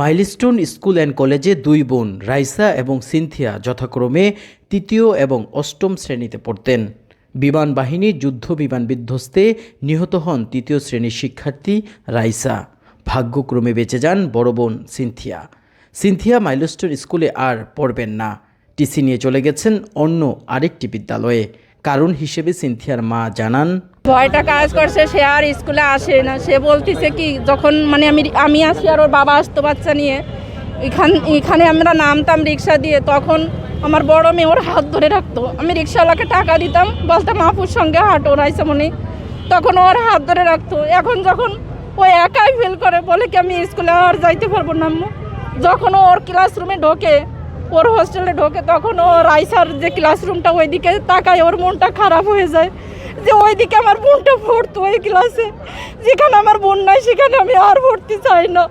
Milestone school and কলেজে দুই বোন রাইসা এবং সিনথিয়া যথাক্রমে তৃতীয় এবং অষ্টম শ্রেণীতে পড়তেন। বিমান বাহিনীর যুদ্ধ বিমান বিধ্বস্তে নিহত হন তৃতীয় শ্রেণির শিক্ষার্থী রাইসা। ভাগ্যক্রমে বেঁচে যান বড় বোন সিনথিয়া। সিনথিয়া মাইলস্টোন স্কুলে আর পড়বেন না। টিসি নিয়ে চলে গেছেন অন্য আরেকটি বিদ্যালয়ে। কারণ হিসেবে সিনথিয়ার মা জানান, ভয়টা কাজ করছে, সে আর স্কুলে আসে না। সে বলতেছে কি, যখন মানে আমি আমি আসি আর ওর বাবা আসতো বাচ্চা নিয়ে, এখান, এখানে আমরা নামতাম রিক্সা দিয়ে, তখন আমার বড় মেয়ে ওর হাত ধরে রাখতো। আমি রিক্সাওয়ালাকে টাকা দিতাম, বলতাম, আপুর সঙ্গে হাঁটো রাইসা মনে তখন ওর হাত ধরে রাখতো। এখন যখন ও একাই ফিল করে, বলে কি, আমি স্কুলে আর যাইতে পারব না যখন ওর ক্লাসরুমে ঢোকে ওর হোস্টেলে ঢোকে, তখন ও রাইসার যে ক্লাসরুমটা ওইদিকে তাকায়, ওর মনটা খারাপ হয়ে যায়। যে ওইদিকে আমার বোনটা পড়তো ওই ক্লাসে যেখানে আমার বোন নাই, সেখানে আমি আর পড়তে চাই না।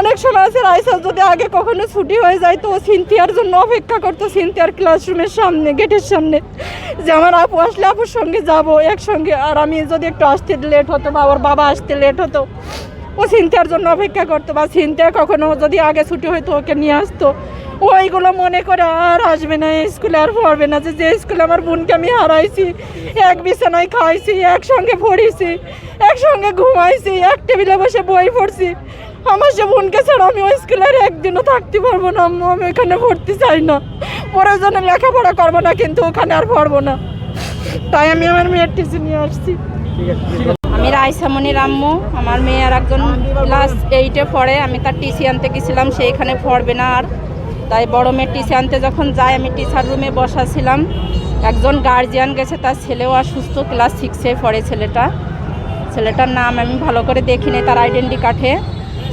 অনেক সময় আছে রাইসার যদি আগে কখনো ছুটি হয়ে যায়, তো সিনথিয়ার জন্য অপেক্ষা করতো সিনথিয়ার ক্লাসরুমের সামনে গেটের সামনে। যে আমার আপু আসলে আপুর সঙ্গে যাব একসঙ্গে, আর আমি যদি একটু আসতে লেট হতো বা ওর বাবা আসতে লেট হতো, ও সিনথিয়ার জন্য অপেক্ষা করতো। বা সিনথিয়া কখনো যদি আগে ছুটি হইতো ওকে নিয়ে আসতো। ওইগুলো মনে করে আর আসবে না স্কুলে আর পড়বে না। যে যে স্কুলে আমার বোনকে আমি হারাইছি, এক বিছানায় খাইছি, একসঙ্গে পড়িছি, একসঙ্গে ঘুমাইছি, এক টেবিলে বসে বই পড়ছি। আমার সে বোনকে ছাড়া আমি ওই স্কুলে আর একদিনও থাকতে পারব না, আম্মু, আমি ওখানে পড়তে চাই না। প্রয়োজনে লেখাপড়া করব না, কিন্তু ওখানে আর পড়ব না। তাই আমি আমার মেয়ের টিসি নিয়ে আসছি। আমি রাইসামণি রাম্মু আমার মেয়ে আর একজন ক্লাস এইটে পড়ে। আমি তার টিসি আনতে গেছিলাম সেইখানে পড়বে না আর তাই বড় মেয়ের টিসি আনতে যখন যাই আমি টিচার রুমে বসাছিলাম। একজন গার্জিয়ান গেছে, তার ছেলেও অসুস্থ ক্লাস সিক্সে পড়ে ছেলেটা। ছেলেটার নাম আমি ভালো করে দেখিনি, তার আইডেন্টি কার্ডে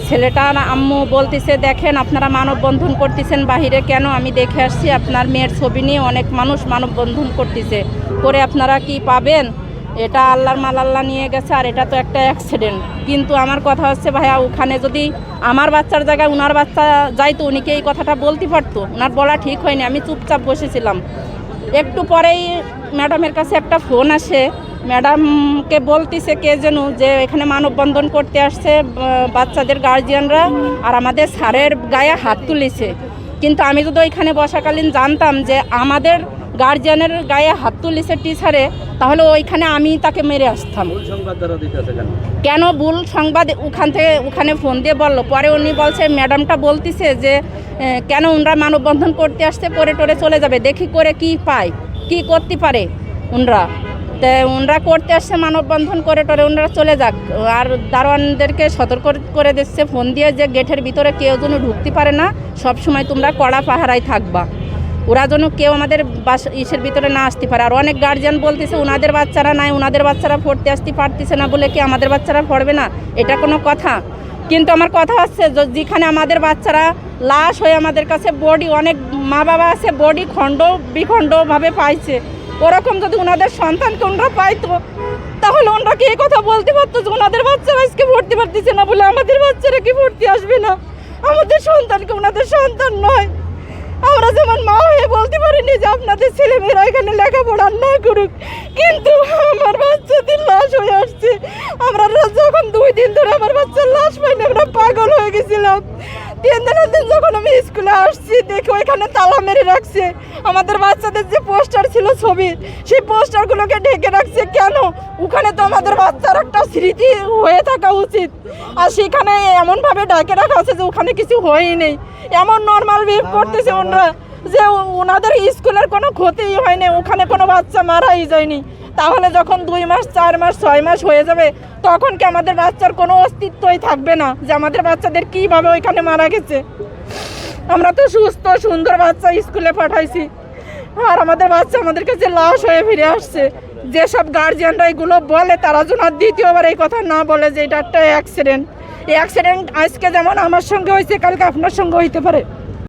ছেলেটার আম্মু বলতেছে, দেখেন, আপনারা মানববন্ধন করতেছেন বাহিরে কেন? আমি দেখে আসছি, আপনার মেয়ের ছবি নিয়ে অনেক মানুষ মানববন্ধন করতেছে। করে আপনারা কি পাবেন? এটা আল্লাহর মাল আল্লাহ নিয়ে গেছে আর এটা তো একটা অ্যাক্সিডেন্ট কিন্তু আমার কথা হচ্ছে, ভাইয়া, ওখানে যদি আমার বাচ্চার জায়গায় উনার বাচ্চা যাইতো উনিকে এই কথাটা বলতে পারতো? ওনার বলা ঠিক হয়নি, আমি চুপচাপ বসেছিলাম। একটু পরেই ম্যাডামের কাছে একটা ফোন আসে। ম্যাডামকে বলতেছে কে যেন যে এখানে মানববন্ধন করতে আসছে বাচ্চাদের গার্জিয়ানরা আর আমাদের স্যারের গায়ে হাত তুলেছে। কিন্তু আমি যদি ওইখানে বসাকালীন জানতাম যে আমাদের গার্জিয়ানের গায়ে হাত তুলেছে টিচারে তাহলে ওইখানে আমি তাকে মেরে আসতাম। কেন? ভুল সংবাদ? ওখান থেকে ওখানে ফোন দিয়ে বলল। পরে উনি বলছে ম্যাডামটা বলতেছে যে কেন ওনরা মানববন্ধন করতে আসতে পরে টরে চলে যাবে। দেখি করে কি পায় কি করতে পারে ওনরা তা ওনরা করতে আসছে মানববন্ধন করে টরে ওনরা চলে যাক। আর দারোয়ানদেরকে সতর্ক করে দিচ্ছে ফোন দিয়ে যে গেটের ভিতরে কেউ যেন ঢুকতে পারে না সব সময় তোমরা কড়া পাহারায় থাকবা। ওরা যেন কেউ আমাদের বাস ইসের ভিতরে না আসতে পারে। আর অনেক গার্জিয়ান বলতেছে, ওনাদের বাচ্চারা নাই, ওনাদের বাচ্চারা পড়তে আসতে পারতেছে না বলে কি আমাদের বাচ্চারা পড়বে না? এটা কোনো কথা। কিন্তু আমার কথা হচ্ছে যেখানে আমাদের বাচ্চারা লাশ হয়ে আমাদের কাছে বডি অনেক মা বাবা আছে বডি খণ্ড বিখণ্ডভাবে পাইছে। ওরকম যদি ওনাদের সন্তানকে ওনারা পাইতো, তাহলে ওনারা কি কথা বলতে পারতো যে ওনাদের বাচ্চারা আজকে ভর্তি পারতেছে না বলে আমাদের বাচ্চারা কি ভর্তি আসবে না? আমাদের সন্তানকে ওনাদের সন্তান নয় আমরা যেমন মা হয়ে বলতে পারিনি যে আপনাদের ছেলেমেয়েরা এখানে লেখাপড়া না করুক। কিন্তু আমার বাচ্চাদের লাশ হয়ে আসছে। আমরা যখন দুই দিন ধরে আমার বাচ্চার লাশ পাইনি আমরা পাগল হয়ে গেছিলাম। তিন দিনের দিন যখন আমি স্কুলে আসছি দেখি ওইখানে তালা মেরে রাখছে। আমাদের বাচ্চাদের যে পোস্টার ছিল ছবি সেই পোস্টারগুলোকে ঢেকে রাখছে কেন? ওখানে তো আমাদের বাচ্চার একটা স্মৃতি হয়ে থাকা উচিত। আর সেখানে এমনভাবে ডাকে রাখা আছে যে ওখানে কিছু হয়ই নেই। এমন নর্মাল বিহেভ করতেছে ওনারা। যে ওনাদের স্কুলের কোনো ক্ষতিই হয়নি, ওখানে কোনো বাচ্চা মারাই যায়নি। তাহলে যখন দুই মাস, চার মাস, ছয় মাস হয়ে যাবে, তখন কি আমাদের বাচ্চার কোনো অস্তিত্বই থাকবে না যে আমাদের বাচ্চাদের কীভাবে ওইখানে মারা গেছে? আমরা তো সুস্থ, সুন্দর বাচ্চা স্কুলে পাঠাইছি। আর আমাদের বাচ্চা আমাদের কাছে লাশ হয়ে ফিরে আসছে, যেসব গার্জিয়ানরা এগুলো বলে, তারা যেন আর দ্বিতীয়বার এই কথা না বলে যে এটা একটা অ্যাক্সিডেন্ট এই অ্যাক্সিডেন্ট আজকে যেমন আমার সঙ্গে হয়েছে, কালকে আপনার সঙ্গে হইতে পারে।